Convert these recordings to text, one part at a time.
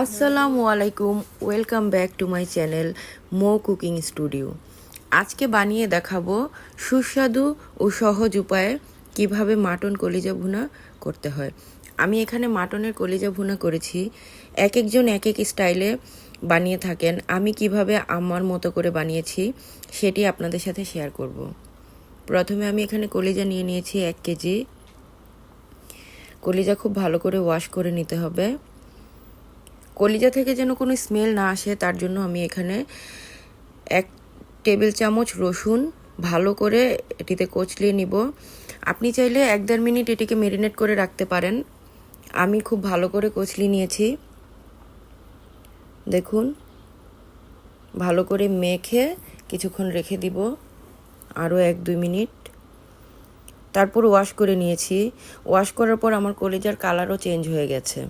আসসালামু আলাইকুম, welcome back to my channel Mo cooking studio. আজকে বানিয়ে দেখাবো সুস্বাদু ও সহজ উপায়ে কীভাবে মাটন কলিজা ভুনা করতে হয়। আমি এখানে মাটনের কলিজা ভুনা করেছি। এক একজন এক এক স্টাইলে বানিয়ে থাকেন। আমি কীভাবে আমার মতো করে বানিয়েছি সেটি আপনাদের সাথে শেয়ার করব। প্রথমে আমি এখানে কলিজা নিয়ে নিয়েছি এক কেজি। কলিজা খুব ভালো করে ওয়াশ করে নিতে হবে। কলিজা থেকে যেন কোনো স্মেল না আসে, তার জন্য আমি এখানে এক টেবিল চামচ রসুন ভালো করে এটিতে কচলিয়ে নিব। আপনি চাইলে এক দেড় মিনিট এটিকে মেরিনেট করে রাখতে পারেন। আমি খুব ভালো করে কচলি নিয়েছি। দেখুন, ভালো করে মেখে কিছুক্ষণ রেখে দিব, আরও এক দুই মিনিট। তারপর ওয়াশ করে নিয়েছি। ওয়াশ করার পর আমার কলিজার কালারও চেঞ্জ হয়ে গেছে।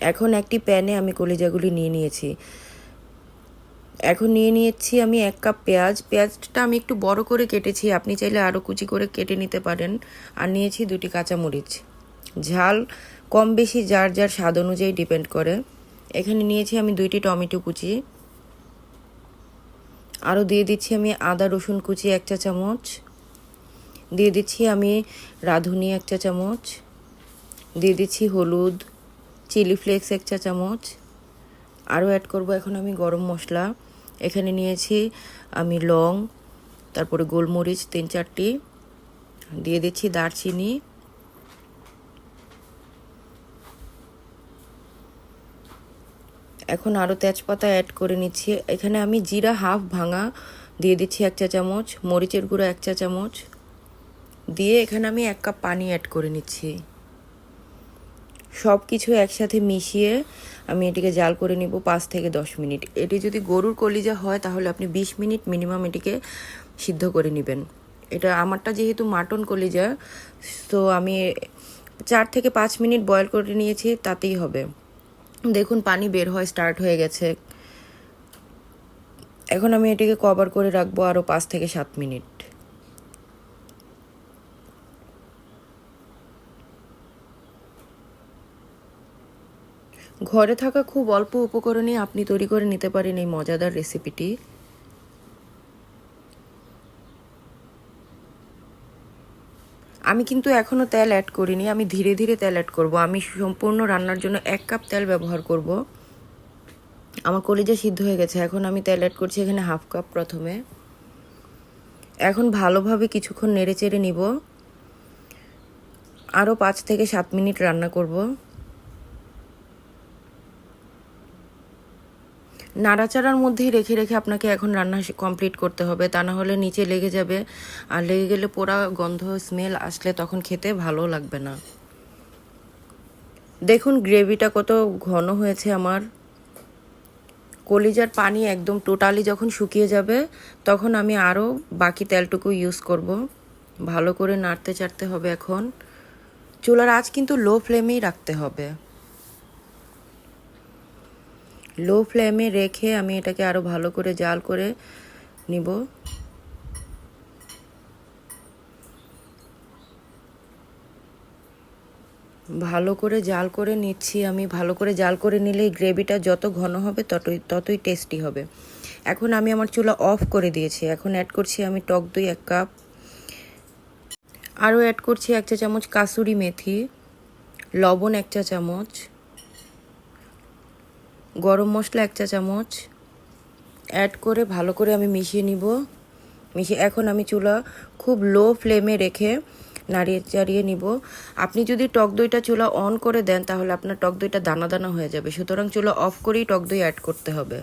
এখন একটি প্যানে আমি কলিজাগুলি নিয়ে নিয়েছি। এখন নিয়ে নিয়েছি আমি এক কাপ পেঁয়াজ। পেঁয়াজটা আমি একটু বড় করে কেটেছি, আপনি চাইলে আরও কুচি করে কেটে নিতে পারেন। আর নিয়েছি দুটি কাঁচামরিচ। ঝাল কম বেশি যার যার স্বাদ অনুযায়ী ডিপেন্ড করে। এখানে নিয়েছি আমি দুইটি টমেটো কুচি। আরও দিয়ে দিচ্ছি আমি আদা রসুন কুচি এক চা চামচ। দিয়ে দিচ্ছি আমি রাঁধুনি এক চা চামচ। দিয়ে দিচ্ছি হলুদ। চিলি ফ্লেক্স, এক চা চামচ। আরও অ্যাড করব এখন আমি গরম মশলা। এখানে নিয়েছি আমি লং, তারপরে গোলমরিচ, তিন চারটি। দিয়ে দিচ্ছি দারচিনি। এখন আরও তেজপাতা অ্যাড করে নিচ্ছি। এখানে আমি জিরা হাফ ভাঙা দিয়ে দিচ্ছি এক চা চামচ। মরিচের গুঁড়ো এক চা চামচ। দিয়ে এখানে আমি এক কাপ পানি অ্যাড করে নিচ্ছি। সব কিছু একসাথে মিশিয়ে আমি এটিকে জাল করে নিব পাঁচ থেকে দশ মিনিট। এটি যদি গরুর কলিজা হয়, তাহলে আপনি বিশ মিনিট মিনিমাম এটিকে সিদ্ধ করে নেবেন। এটা আমারটা যেহেতু মাটন কলিজা, তো আমি চার থেকে পাঁচ মিনিট বয়ল করে নিয়েছি, তাতেই হবে। দেখুন, পানি বের হয় স্টার্ট হয়ে গেছে। এখন আমি এটিকে কভার করে রাখব আরও পাঁচ থেকে সাত মিনিট। ঘরে থাকা খুব অল্প উপকরণে আপনি তৈরি করে নিতে পারেন এই মজাদার রেসিপিটি। আমি কিন্তু এখনও তেল অ্যাড করিনি, আমি ধীরে ধীরে তেল অ্যাড করব। আমি সম্পূর্ণ রান্নার জন্য এক কাপ তেল ব্যবহার করব। আমার কলিজা সিদ্ধ হয়ে গেছে, এখন আমি তেল অ্যাড করছি এখানে হাফ কাপ প্রথমে। এখন ভালোভাবে কিছুক্ষণ নেড়ে চেড়ে নিব। আরও পাঁচ থেকে সাত মিনিট রান্না করব। নাড়াচাড়ার মধ্যেই রেখে রেখে আপনাকে এখন রান্না কমপ্লিট করতে হবে। তা না হলে নিচে লেগে যাবে। আর লেগে গেলে পোড়া গন্ধ স্মেল আসলে তখন খেতে ভালো লাগবে না। দেখুন গ্রেভিটা কত ঘন হয়েছে আমার। কলিজার পানি একদম টোটালি যখন শুকিয়ে যাবে, তখন আমি আরও বাকি তেলটুকু ইউজ করব। ভালো করে নাড়তে চাড়তে হবে এখন। চুলার আঁচ কিন্তু লো ফ্লেমেই রাখতে হবে। লো ফ্লেমে রেখে আমি এটাকে আরও ভালো করে জাল করে নিব। ভালো করে জাল করে নিচ্ছি আমি। ভালো করে জাল করে নিলেই গ্রেভিটা যত ঘন হবে ততই ততই টেস্টি হবে। এখন আমি আমার চুলা অফ করে দিয়েছি। এখন অ্যাড করছি আমি টক দই এক কাপ আরও অ্যাড করছি এক চা চামচ কাসুরি মেথি। লবণ এক চা চামচ গরম মশলা এক চা চামচ। অ্যাড করে ভালো করে আমি মিশিয়ে নিব। মিশিয়ে এখন আমি চুলা খুব লো ফ্লেমে রেখে নাড়িয়ে চাড়িয়ে নিব। আপনি যদি টক দইটা চুলা অন করে দেন, তাহলে আপনার টক দইটা দানা দানা হয়ে যাবে। সুতরাং চুলা অফ করেই টক দই অ্যাড করতে হবে।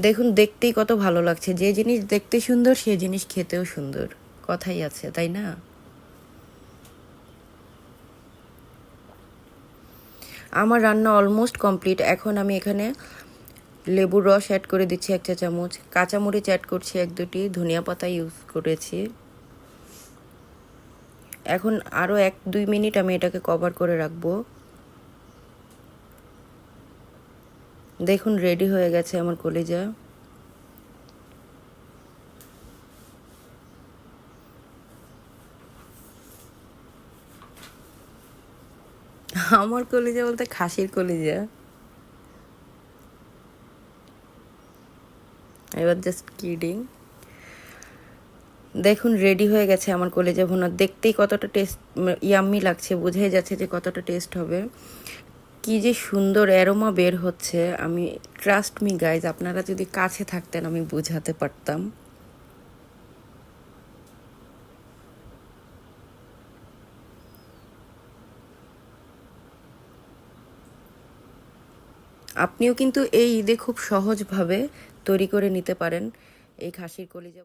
দেখুন, দেখতেই কত ভালো লাগছে। যে জিনিস দেখতে সুন্দর, সে জিনিস খেতেও সুন্দর। কথাই আছে, তাই না? আমার রান্না অলমোস্ট কমপ্লিট এখন আমি এখানে লেবুর রস অ্যাড করে দিচ্ছি এক চা চামচ। কাঁচামরিচ অ্যাড করছি এক দুটি। ধনিয়া পাতা ইউজ করেছি। এখন আরও এক দুই মিনিট আমি এটাকে কভার করে রাখব। দেখুন রেডি হয়ে গেছে আমার কলিজা। আমার কলিজা বলতে খাসির কলিজা। এবার জাস্ট কিডিং দেখুন রেডি হয়ে গেছে আমার কলেজে ভুনা। দেখতেই কতটা টেস্ট ইয়াম্মি লাগছে, বোঝাই যাচ্ছে যে কতটা টেস্ট হবে। কি যে সুন্দর অ্যারোমা বের হচ্ছে। আমি ট্রাস্ট মি গাইজ আপনারা যদি কাছে থাকতেন, আমি বোঝাতে পারতাম। আপনিও কিন্তু এই ঈদে খুব সহজভাবে তৈরি করে নিতে পারেন। এই খাসির কলিজা